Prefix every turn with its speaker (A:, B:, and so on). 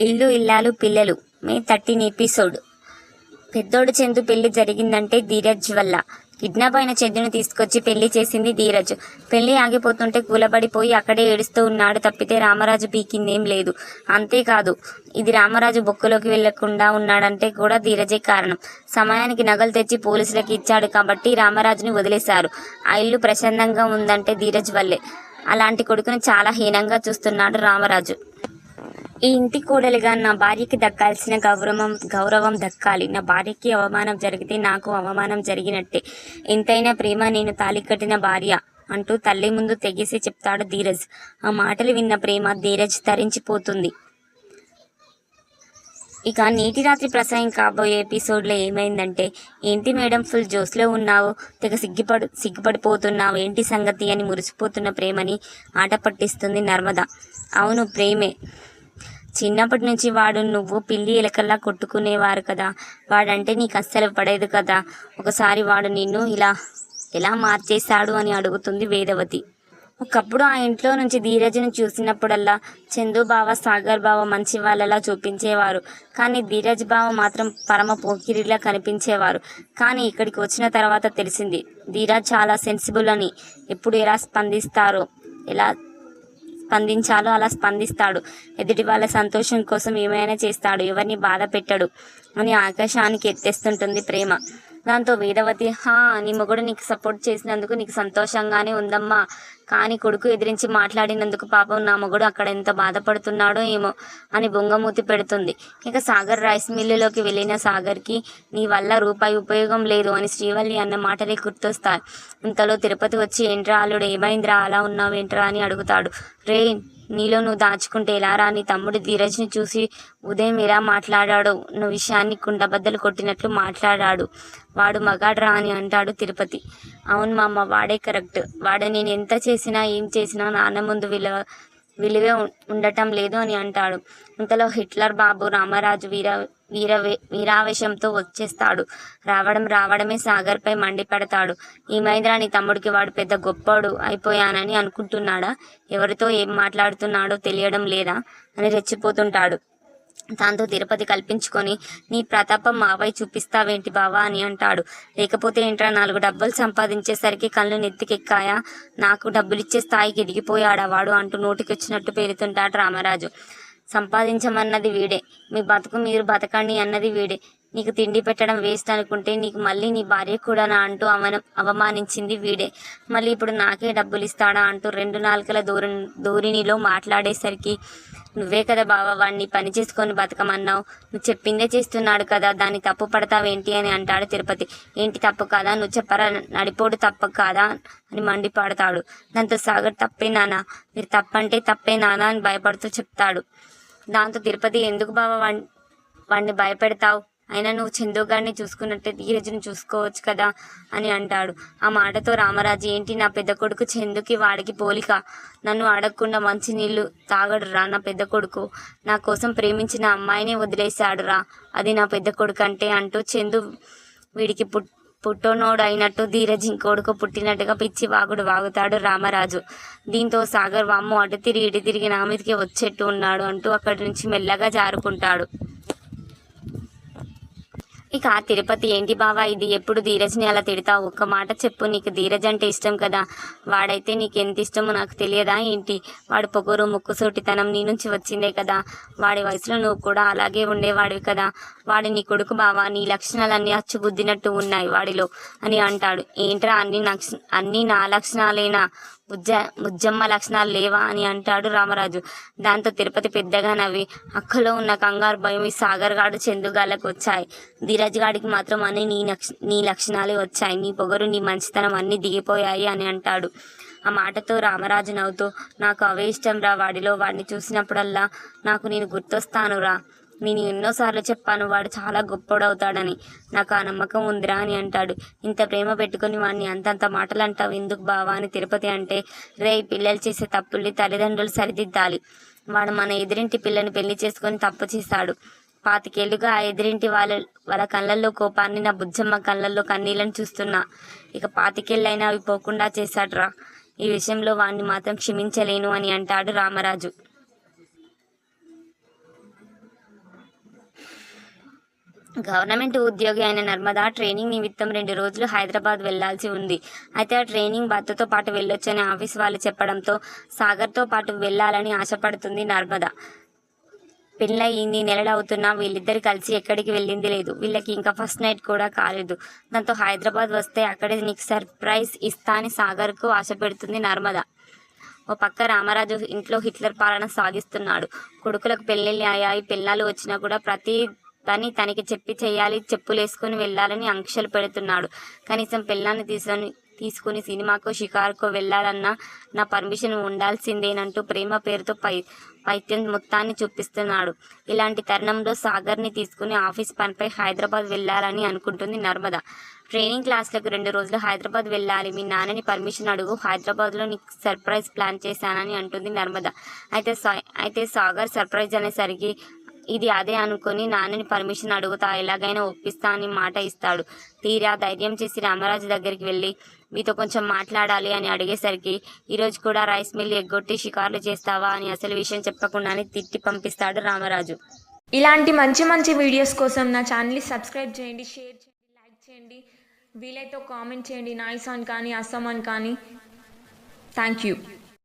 A: ఇల్లు ఇల్లాలు పిల్లలు. May thirteen episode. పెద్దోడు చందు పెళ్ళి జరిగిందంటే ధీరజ్ వల్ల. కిడ్నాప్ అయిన చందుని తీసుకొచ్చి పెళ్ళి చేసింది ధీరజ్. పెళ్ళి ఆగిపోతుంటే కూలబడిపోయి అక్కడే ఏడుస్తూ ఉన్నాడు తప్పితే రామరాజు పీకిందేం లేదు. అంతేకాదు ఇది రామరాజు బొక్కులోకి వెళ్ళకుండా ఉన్నాడంటే కూడా ధీరజే కారణం. సమయానికి నగలు తెచ్చి పోలీసులకు ఇచ్చాడు కాబట్టి రామరాజుని వదిలేశారు. ఆ ఇల్లు ప్రశాంతంగా ఉందంటే ధీరజ్ వల్లే. అలాంటి కొడుకుని చాలా హీనంగా చూస్తున్నాడు రామరాజు. ఈ ఇంటి కోడలుగా నా భార్యకి దక్కాల్సిన గౌరవం గౌరవం దక్కాలి. నా భార్యకి అవమానం జరిగితే నాకు అవమానం జరిగినట్టే. ఎంతైనా ప్రేమ నేను తాళి కట్టిన భార్య అంటూ తల్లి ముందు తెగేసి చెప్తాడు ధీరజ్. ఆ మాటలు విన్న ప్రేమ ధీరజ్ తరించిపోతుంది. ఇక నీటి రాత్రి ప్రసాయం కాబోయే ఎపిసోడ్లో ఏమైందంటే ఏంటి మేడం ఫుల్ జోస్లో ఉన్నావు? తెగ సిగ్గిపడు సిగ్గుపడిపోతున్నావు. ఏంటి సంగతి అని మురిసిపోతున్న ప్రేమని ఆట పట్టిస్తుంది నర్మద. అవును ప్రేమే. చిన్నప్పటి నుంచి వాడు నువ్వు పిల్లి ఎలకల్లా కొట్టుకునేవారు కదా. వాడంటే నీకు అస్సలు పడేది కదా. ఒకసారి వాడు నిన్ను ఇలా ఎలా మార్చేశాడు అని అడుగుతుంది వేదవతి. ఒకప్పుడు ఆ ఇంట్లో నుంచి ధీరజ్ను చూసినప్పుడల్లా చందు బావ సాగర్ బావ మంచి వాళ్ళలా చూపించేవారు. కానీ ధీరజ్ బావ మాత్రం పరమ పోకిరిలా కనిపించేవారు. కానీ ఇక్కడికి వచ్చిన తర్వాత తెలిసింది ధీరజ్ చాలా సెన్సిబుల్ అని. ఎప్పుడు ఎలా స్పందిస్తారో ఎలా స్పందించాలో అలా స్పందిస్తాడు. ఎదుటి వాళ్ళ సంతోషం కోసం ఏమైనా చేస్తాడు. ఎవరిని బాధ పెట్టడు అని ఆకాశానికి ఎత్తేస్తుంటుంది ప్రేమ. దాంతో వేదవతి హా నీ మొగుడు నీకు సపోర్ట్ చేసినందుకు నీకు సంతోషంగానే ఉందమ్మా. కానీ కొడుకు ఎదిరించి మాట్లాడినందుకు పాపం నా మొగుడు అక్కడ ఎంత బాధపడుతున్నాడో ఏమో అని బొంగమూతి పెడుతుంది. ఇక సాగర్ రైస్ మిల్లులోకి వెళ్ళిన సాగర్కి నీ వల్ల రూపాయి ఉపయోగం లేదు అని శ్రీవల్లి అన్న మాటలే గుర్తొస్తాయి. ఇంతలో తిరుపతి వచ్చి ఏంట్రా అల్లుడు ఏమైందిరా? అలా ఉన్నావేంట్రా? అని అడుగుతాడు. రే నీలో నువ్వు దాచుకుంటే ఎలా రా? నీ తమ్ముడు ధీరజ్ని చూసి ఉదయం ఎలా మాట్లాడాడు నువ్వు విషయాన్ని కుండబద్దలు కొట్టినట్లు మాట్లాడాడు. వాడు మగాడ్రా అని అంటాడు తిరుపతి. అవును మా అమ్మ వాడే కరెక్ట్. వాడు నేను ఎంత చేసి చేసినా ఏం చేసినా నాన్న ముందు విలువ విలువే ఉండటం లేదు అని అంటాడు. ఇంతలో హిట్లర్ బాబు రామరాజు వీర వీర వీరావేశంతో వచ్చేస్తాడు. రావడం రావడమే సాగర్పై మండిపడతాడు. ఈ నీ తమ్ముడికి వాడు పెద్ద గొప్పోడు అయిపోయానని అనుకుంటున్నాడా? ఎవరితో ఏం మాట్లాడుతున్నాడో తెలియడం లేదా? అని రెచ్చిపోతుంటాడు. దాంతో తిరుపతి కల్పించుకొని నీ ప్రతాపం మావై చూపిస్తావేంటి బావా? అని అంటాడు. లేకపోతే ఏంట్రా నాలుగు డబ్బులు సంపాదించేసరికి కళ్ళు నెత్తికెక్కాయా? నాకు డబ్బులిచ్చే స్థాయికి ఎదిగిపోయాడా వాడు? అంటూ నోటికొచ్చినట్టు పేరుతుంటాడు రామరాజు. సంపాదించమన్నది వీడే. మీ బతుకు మీరు బతకండి అన్నది వీడే. నీకు తిండి పెట్టడం వేస్ట్ అనుకుంటే నీకు మళ్ళీ నీ భార్య కూడా నా అంటూ అవన అవమానించింది వీడే. మళ్ళీ ఇప్పుడు నాకే డబ్బులు ఇస్తాడా అంటూ రెండు నాలుకల దూర ధోరణిలో మాట్లాడేసరికి నువ్వే కదా బావ వాడిని పని చేసుకొని బతకమన్నావు. నువ్వు చెప్పిందే చేస్తున్నాడు కదా దాన్ని తప్పు పడతావేంటి అని అంటాడు తిరుపతి. ఏంటి తప్పు కాదా? నువ్వు చెప్పరా నడిపోడు తప్పు కాదా అని మండిపాడతాడు. దాంతో సాగర్ తప్పే నానా మీరు తప్పంటే తప్పే నానా అని భయపడుతూ చెప్తాడు. దాంతో తిరుపతి ఎందుకు బావ వాణ్ వాడిని భయపెడతావు? అయినా నువ్వు చందు గారిని చూసుకున్నట్టే ధీరజ్ని చూసుకోవచ్చు కదా అని అంటాడు. ఆ మాటతో రామరాజు ఏంటి నా పెద్ద కొడుకు చందుకి వాడికి పోలిక? నన్ను అడగకుండా మంచి నీళ్ళు తాగడు రా నా పెద్ద కొడుకు. నా కోసం ప్రేమించిన అమ్మాయినే వదిలేశాడు రా. అది నా పెద్ద కొడుకు అంటే అంటూ చందు వీడికి పుట్ పుట్టోనోడు అయినట్టు ధీరజ్ ఇంకోడుకు పుట్టినట్టుగా పిచ్చి వాగుడు వాగుతాడు రామరాజు. దీంతో సాగర్ వామ్ము అటు తిరిగి ఇటు తిరిగి నా మీదకి వచ్చేట్టు ఉన్నాడు అంటూ అక్కడి నుంచి మెల్లగా జారుకుంటాడు. ఇక ఆ తిరుపతి ఏంటి బావా? ఇది ఎప్పుడు ధీరజ్ని అలా తిడతావు? ఒక్క మాట చెప్పు. నీకు ధీరజ్ అంటే ఇష్టం కదా. వాడైతే నీకు ఎంత ఇష్టమో నాకు తెలియదా ఏంటి? వాడు పొగరు ముక్కుసూటితనం నీ నుంచి వచ్చిందే కదా. వాడి వయసులో నువ్వు కూడా అలాగే ఉండేవాడివి కదా. వాడి నీ కొడుకు బావా నీ లక్షణాలన్నీ అచ్చుగుద్దినట్టు ఉన్నాయి వాడిలో అని అంటాడు. ఏంట్రా అన్ని అన్ని నా లక్షణాలేనా? బుజ్జ బుజ్జమ్మ లక్షణాలు లేవా అని అంటాడు రామరాజు. దాంతో తిరుపతి పెద్దగా నవ్వి అక్కలో ఉన్న కంగారు భయం ఈ సాగర్ గాడు చందుగాళ్ళకు వచ్చాయి. ధీరజ్ గాడికి మాత్రం అన్ని నీ లక్ష నీ లక్షణాలే వచ్చాయి. నీ పొగరు నీ మంచితనం అన్నీ దిగిపోయాయి అని అంటాడు. ఆ మాటతో రామరాజు నవ్వుతూ నాకు అవే ఇష్టం రా వాడిలో. వాడిని చూసినప్పుడల్లా నాకు నేను గుర్తొస్తాను రా. నేను ఎన్నోసార్లు చెప్పాను వాడు చాలా గొప్పోడవుతాడని. నాకు ఆ నమ్మకం ఉందిరా అని అంటాడు. ఇంత ప్రేమ పెట్టుకొని వాడిని అంతంత మాటలు అంటావు ఎందుకు బావా అని తిరుపతి అంటే రే పిల్లలు చేసే తప్పుల్ని తల్లిదండ్రులు సరిదిద్దాలి. వాడు మన ఎదురింటి పిల్లని పెళ్ళి చేసుకొని తప్పు చేశాడు పాతికేళ్ళుగా ఆ ఎదురింటి వాళ్ళ వాళ్ళ కళ్ళల్లో కోపాన్ని నా బుజ్జమ్మ కళ్ళల్లో కన్నీళ్ళని చూస్తున్నా. ఇక పాతికేళ్ళైనా అవి పోకుండా చేశాడురా. ఈ విషయంలో వాడిని మాత్రం క్షమించలేను అని అంటాడు రామరాజు. గవర్నమెంట్ ఉద్యోగి అయిన నర్మదా ట్రైనింగ్ నిమిత్తం రెండు రోజులు హైదరాబాద్ వెళ్ళాల్సి ఉంది. అయితే ఆ ట్రైనింగ్ భర్తతో పాటు వెళ్ళొచ్చని ఆఫీస్ వాళ్ళు చెప్పడంతో సాగర్తో పాటు వెళ్ళాలని ఆశపడుతుంది నర్మద. పెళ్ళై ఇన్ని నెలలు అవుతున్నా వీళ్ళిద్దరు కలిసి ఎక్కడికి వెళ్ళింది లేదు. వీళ్ళకి ఇంకా ఫస్ట్ నైట్ కూడా కాలేదు. దాంతో హైదరాబాద్ వస్తే అక్కడే నీకు సర్ప్రైజ్ ఇస్తా అని సాగర్కు ఆశ పెడుతుంది నర్మద. ఓ పక్క రామరాజు ఇంట్లో హిట్లర్ పాలన సాగిస్తున్నాడు. కొడుకులకు పెళ్ళిళ్ళు అయ్యాయి పిల్లలు వచ్చినా కూడా ప్రతి మొత్తాన్ని తనకి చెప్పి చేయాలి చెప్పులేసుకుని వెళ్ళాలని ఆంక్షలు పెడుతున్నాడు. కనీసం పిల్లాన్ని తీసుకొని తీసుకుని సినిమాకో షికారుకో వెళ్ళాలన్నా నా పర్మిషన్ ఉండాల్సిందేనంటూ ప్రేమ పేరుతో పై పైత్యం మొత్తాన్ని చూపిస్తున్నాడు. ఇలాంటి తరుణంలో సాగర్ని తీసుకుని ఆఫీస్ పనిపై హైదరాబాద్ వెళ్ళాలని అనుకుంటుంది నర్మద. ట్రైనింగ్ క్లాస్లకు రెండు రోజులు హైదరాబాద్ వెళ్ళాలి. మీ నాన్నని పర్మిషన్ అడుగు. హైదరాబాద్లో నీకు సర్ప్రైజ్ ప్లాన్ చేశానని అంటుంది నర్మద. అయితే సా- అయితే సాగర్ సర్ప్రైజ్ అనేసరికి ఇది అదే అనుకుని నాన్నని పర్మిషన్ అడుగుతా ఎలాగైనా ఒప్పిస్తా అని మాట ఇస్తాడు. తీరా ధైర్యం చేసి రామరాజు దగ్గరికి వెళ్ళి మీతో కొంచెం మాట్లాడాలి అని అడిగేసరికి ఈరోజు కూడా రైస్ మిల్ ఎగ్గొట్టి షికార్లు చేస్తావా అని అసలు విషయం చెప్పకుండానే తిట్టి పంపిస్తాడు రామరాజు.
B: ఇలాంటి మంచి మంచి వీడియోస్ కోసం నా ఛానల్ని సబ్స్క్రైబ్ చేయండి షేర్ చేయండి లైక్ చేయండి వీలైతే కామెంట్ చేయండి. నాయిస్ ఆన్ కానీ అస్సాం అని కానీ. Thank you.